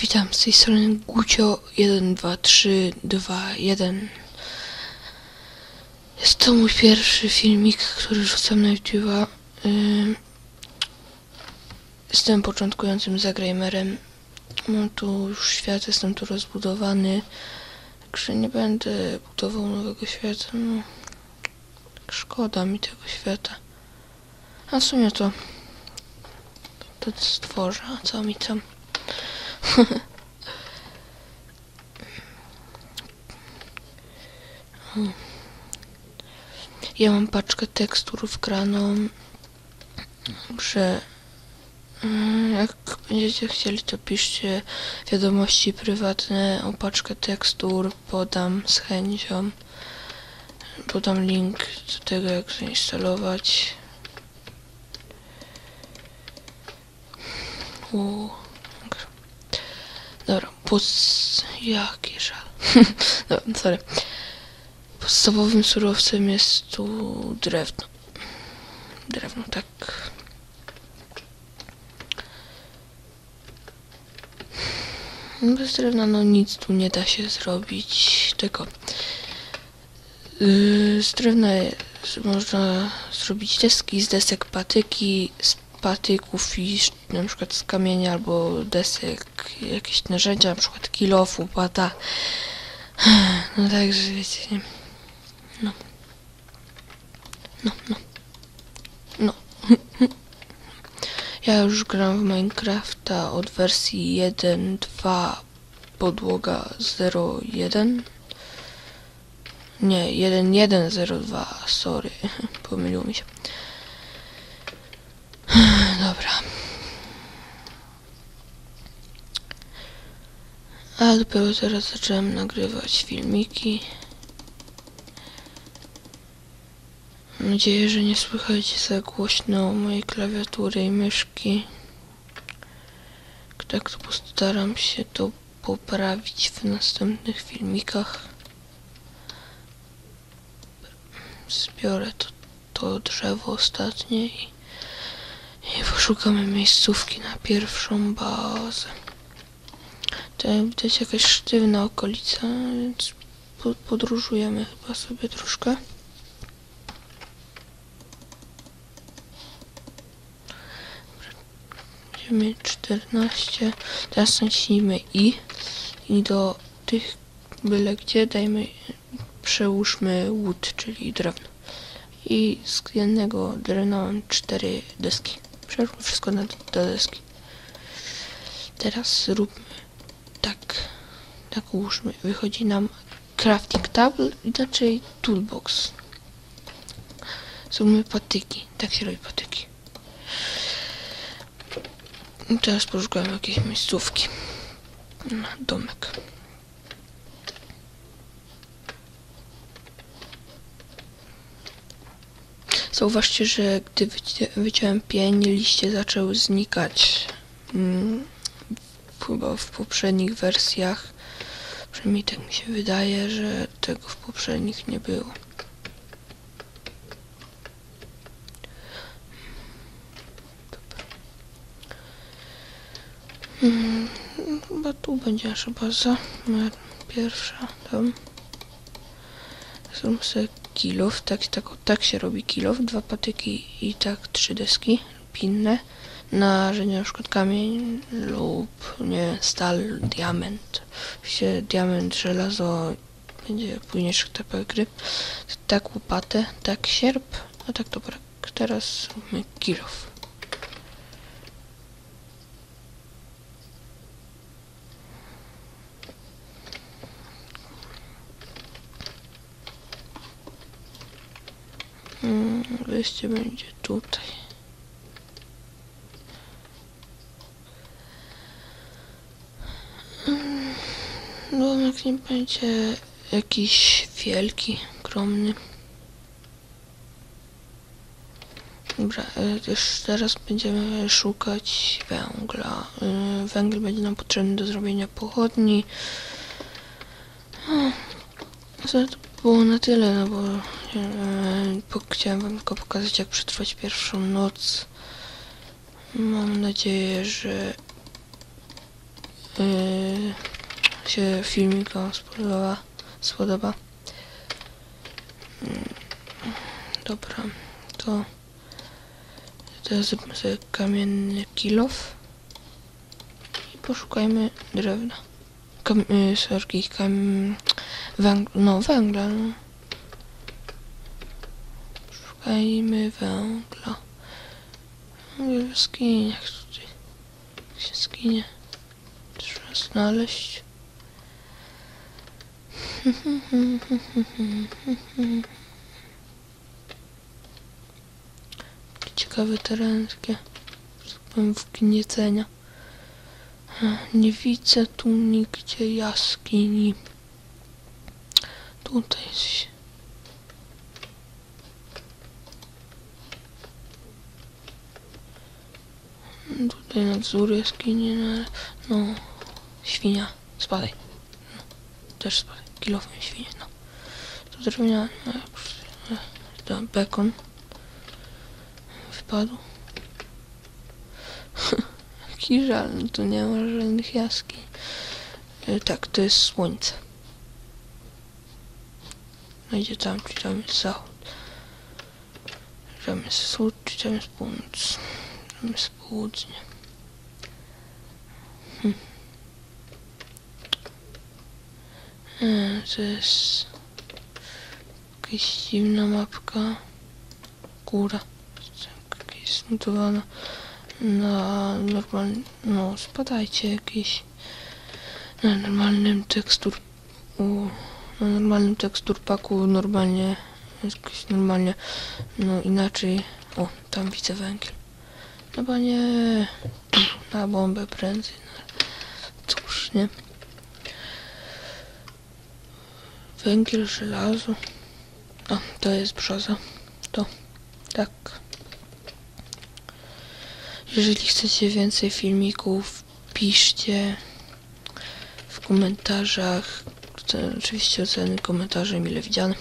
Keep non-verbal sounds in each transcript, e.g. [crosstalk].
Witam z tej strony Gucio 12321. Jest to mój pierwszy filmik, który rzucam na YouTube'a. Jestem początkującym zagramerem. Mam tu już świat, jestem tu rozbudowany. Także nie będę budował nowego świata. No, tak szkoda mi tego świata. A w sumie to to stworzę, a co mi tam? [laughs] Ja mam paczkę tekstur wgraną, że mm, jak będziecie chcieli, to piszcie wiadomości prywatne o paczkę tekstur, podam z chęcią. Podam link do tego, jak zainstalować. U. Dobra, pos... Jaki żal. [laughs] Dobra, sorry. Podstawowym surowcem jest tu drewno. Drewno, tak. Bez drewna no nic tu nie da się zrobić. Tego. Yy, z drewna można zrobić deski, z desek patyki, z patyków i na przykład z kamienia albo desek jakieś narzędzia, na przykład kilof, łopata. No także wiecie, nie? No. No, no. No. [laughs] Ja już gram w Minecrafta od wersji 1.2 podłoga 0.1 Nie, 1.1.02 sorry, [laughs] pomyliło mi się. Dobra. Dopiero teraz zacząłem nagrywać filmiki. Mam nadzieję, że nie słychać za głośno mojej klawiatury i myszki. Tak to postaram się to poprawić w następnych filmikach. Zbiorę to, to drzewo ostatnie i, i poszukamy miejscówki na pierwszą bazę. Tutaj widać jakaś sztywna okolica, więc po- podróżujemy chyba sobie troszkę. Będziemy 14. Teraz naciśnijmy i i do tych byle gdzie dajmy przełóżmy wood, czyli drewno. I z jednego drewna mam cztery deski. Przełóżmy wszystko na do deski. Teraz zróbmy tak. Tak ułóżmy. Wychodzi nam crafting table, inaczej toolbox. Zróbmy patyki. Tak się robi patyki. I teraz poszukałem jakiejś miejscówki na domek. Zauważcie, że gdy wyci- wyciąłem pień, liście zaczęły znikać. Mm, chyba w poprzednich wersjach. Przynajmniej tak mi się wydaje, że tego w poprzednich nie było. Mm, chyba tu będzie baza. Numer Pierwsza tam. Zróbmy sobie kilof. Tak, tak, tak się robi kilof. Dwa patyki i tak trzy deski pinne. Narzędzia na przykład kamień lub nie stal, diament. Oczywiście diament, żelazo będzie późniejszych etapach gry. Tak łopatę, tak sierp, a tak dobra. Teraz zróbmy kilof. Mm, Wyjście będzie tutaj. Mm, Domek nie będzie jakiś wielki, ogromny. Dobra, e, też teraz będziemy szukać węgla. E, Węgiel będzie nam potrzebny do zrobienia pochodni. O, To było na tyle, no bo e, chciałem wam tylko pokazać jak przetrwać pierwszą noc. Mam nadzieję, że yy, się filmik spodoba. spodoba. Mm, Dobra, to teraz zróbmy sobie kamienny kilof i poszukajmy drewna. Kam, yy, sorki, kam, węgla, no węgla, no. Szukajmy węgla. Węgiel w skiniach tutaj. Jak się skinie. Trzeba znaleźć. Ciekawe teren, takie że tak powiem, wgniecenia. Nie widzę tu nigdzie jaskini. Tutaj się Tutaj na wzór jaskini, no, no, świnia, spadaj. No, też spadaj, kilofem świnie, no. To drewniane, no, bekon wypadł. [laughs] Jaki żal, no tu nie ma żadnych jaskiń. E, Tak, to jest słońce. No idzie tam, czy tam jest zachód. Czy tam jest wschód, czy tam jest północ. Tam jest południe. Hm. To jest jakaś dziwna mapka. Góra. Jakaś zmutowana na normalnym, no spadajcie jakieś na normalnym tekstur u, na normalnym tekstur paku normalnie jakoś normalnie no inaczej o tam widzę węgiel chyba nie [clears throat] na bombę prędzej no, cóż nie węgiel żelazo o to jest brzoza to tak jeżeli chcecie więcej filmików, piszcie w komentarzach. Oczywiście oceny komentarze mile widziane.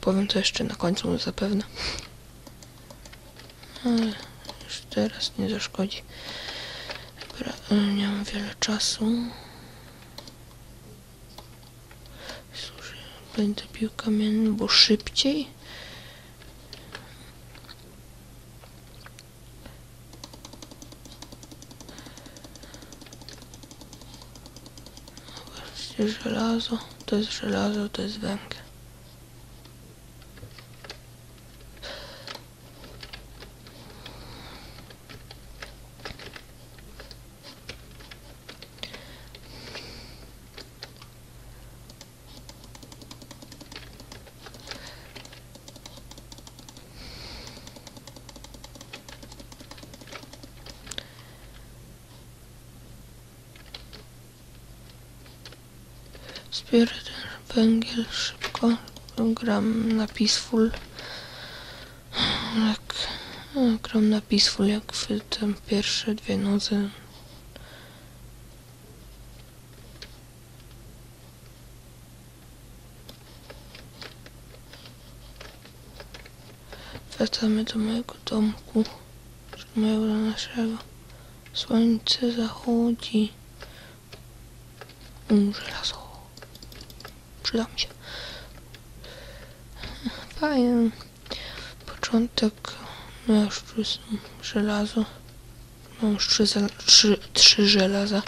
Powiem to jeszcze na końcu zapewne. Ale już teraz nie zaszkodzi. E, nie mam wiele czasu. Słuchaj, będę pił kamienny, bo szybciej. Zobaczcie, żelazo, to jest żelazo, to jest węgiel. Zbiorę ten węgiel szybko. Gram na peaceful. Jak gram na peaceful jak w te pierwsze dwie nocy. Wracamy do mojego domku. Do mojego naszego. Słońce zachodzi. Mm, żelazo. Przyda mi się. Fajny. Początek. No już żelazo. Mam już trzy, trzy, trzy żelaza.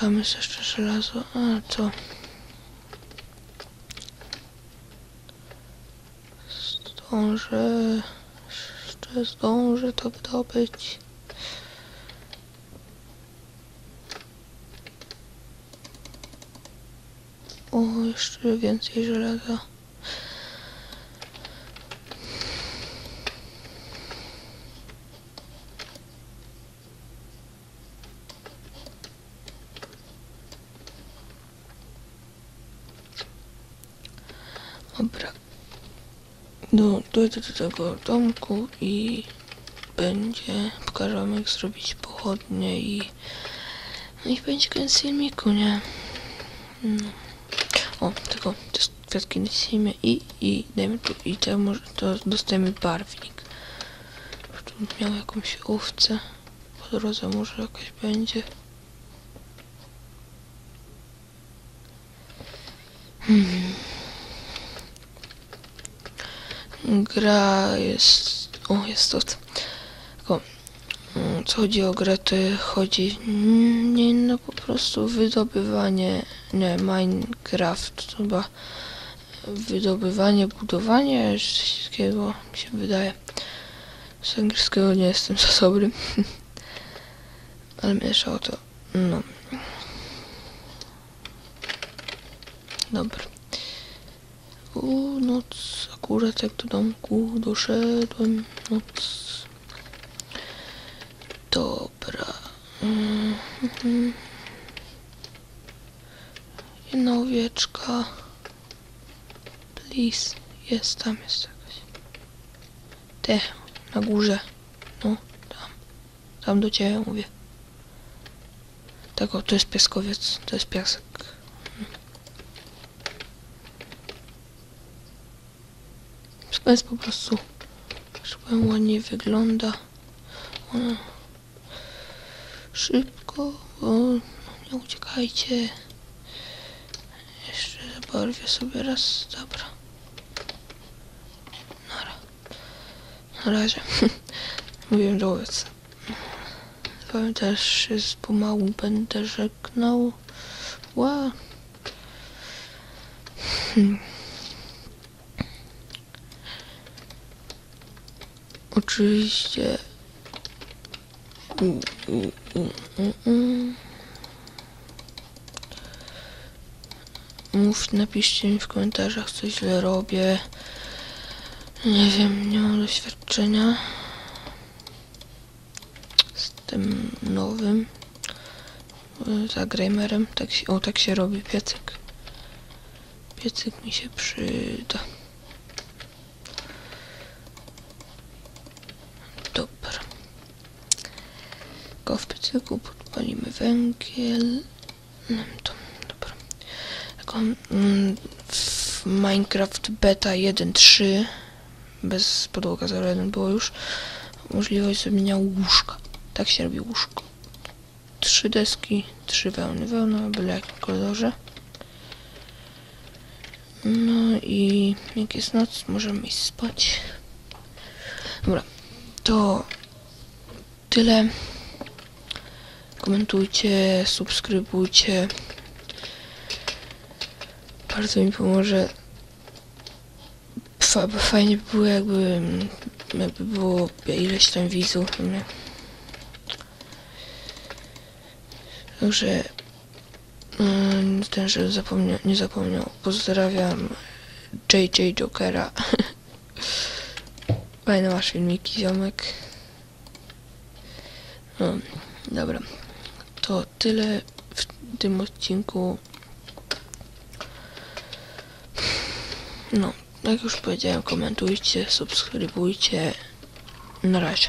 Tam jest jeszcze żelazo. A to. Zdążę. Jeszcze zdążę to wydobyć. O, jeszcze więcej żelaza. Dobra. Do, dojdę do tego domku i będzie. Pokażę jak zrobić pochodnie i. No i będzie koniec filmiku, nie? No. O, tylko te kwiatki naciśnijmy i, i dajmy tu i to może to dostajemy barwnik. Tu miał jakąś owcę. po drodze może jakaś będzie. Hmm. Gra jest... O, jest to... Tylko... mm, Co chodzi o grę, to chodzi mm, nie no po prostu wydobywanie, nie, Minecraft, chyba wydobywanie, budowanie, takiego mi się wydaje. Z angielskiego nie jestem za dobry. [laughs] Ale mieszało to. No. Dobra. U, noc. Akurat jak do domku doszedłem. Noc. Dobra. Mhm. Jedna owieczka. Please. Jest, tam jest jakaś. Te, na górze. No, tam. Tam do ciebie mówię. Tak, o, to jest pieskowiec, to jest piasek. Wszystko jest po prostu, powiem, ładnie wygląda. Szybko, bo nie uciekajcie. Zabarwię sobie raz, dobra. Nara. Na razie. [laughs] Mówiłem do ojca. Powiem też, że pomału będę żegnał. Ła. Hmm. Oczywiście. Mm, mm, mm, mm, Mów, napiszcie mi w komentarzach, co źle robię. Nie wiem, nie mam doświadczenia z tym nowym e, zagramerem. Tak się, o, tak się robi piecyk. Piecyk mi się przyda. Dobra. Tylko w piecyku podpalimy węgiel. No to, mm, w Minecraft Beta 1.3 bez podłoga 0.1 było już możliwość zrobienia łóżka. Tak się robi łóżko. Trzy deski, trzy wełny. Wełna byle jakim kolorze. No i jak jest noc, możemy iść spać. Dobra, to tyle. Komentujcie, subskrybujcie. Bardzo mi pomoże. Fa- Fajnie by było jakby, jakby było ileś tam widzów. Także mm, ten, że zapomnia, nie zapomniał. Pozdrawiam JJ Jokera. [laughs] Fajne masz filmiki, ziomek. No, dobra. To tyle w tym odcinku. No, jak już powiedziałem, komentujcie, subskrybujcie. Na razie.